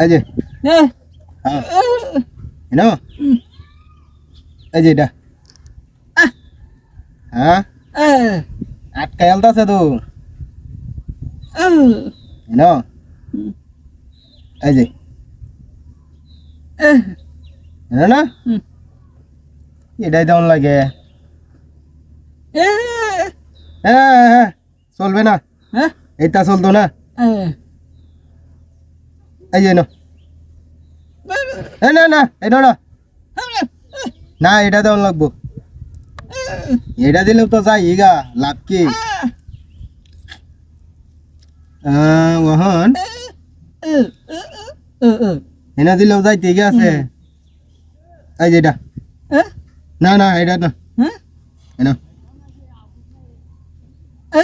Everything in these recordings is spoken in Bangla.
এই যে হ্যাঁ এনো এই যে এটা হ্যাঁ এ আটকাই আলতাছে তো এনো এই যে এনো না। এটাই তেমন লাগে হ্যাঁ হ্যাঁ, হ্যাঁ চলবে না হ্যাঁ এইটা চলতো না এ এই যে এনো এ না না এটা না না এটা তেমন লাগবো এটা দিলেও তো যাই ইগা লাভ কি আহ, ওহন এ এ এ এনে দিলেও যাই ঠিক আছে এই যে এটা এ না না এটা না হ্যাঁ এনো এ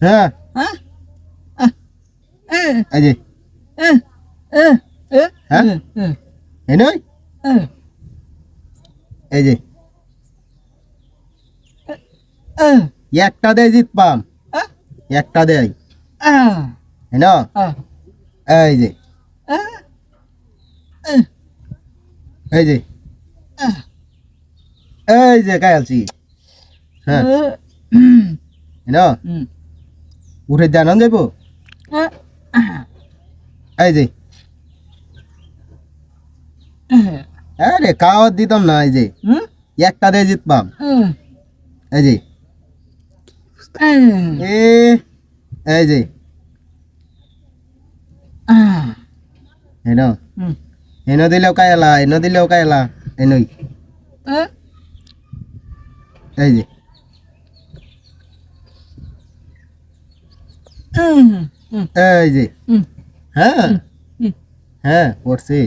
হ্যাঁ হ্যাঁ এ এই যে এ এ এ হ্যাঁ? এ এনই এ এই যে। একটা দেয় জিত পাম একটা দেয়। এই যে। এই যে। এই যে কায়ালছি হ্যাঁ। এন উঠে জানান যাব এ এই যে। আরে খাওয়ার দিতাম না এই যে। হুম? একটা দেয় জিত পাম হুম। এই যে। এ এই যে। এন হুম। এন দিলেও কায়লা এন দিলেও কায়লা এনই এই যে। এই যে। হ্যাঁ। হ্যাঁ পড়ছি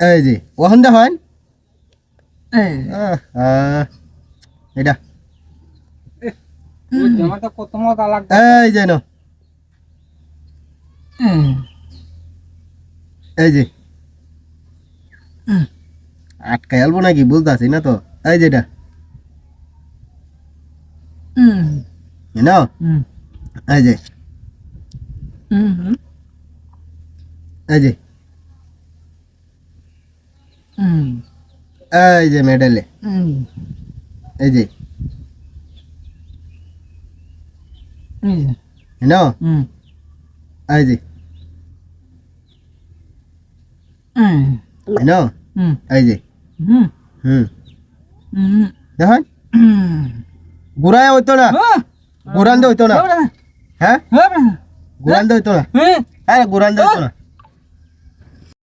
এই যে ওখান দেখেন এটা জামাটা কত মজা লাগবে এই যে ন এই যে আটকাই আলবো নাকি বুঝতেছি না তো এই যে এটা ন এই যে এই যে এই যে মেডেলে এই যে ন এই যে ন এই যে হুম দেখেন ঘুরায় হইতো না ঘুরান হইতো না হ্যাঁ ঘুরান হইতো না হ্যাঁ ঘুরান হইতো না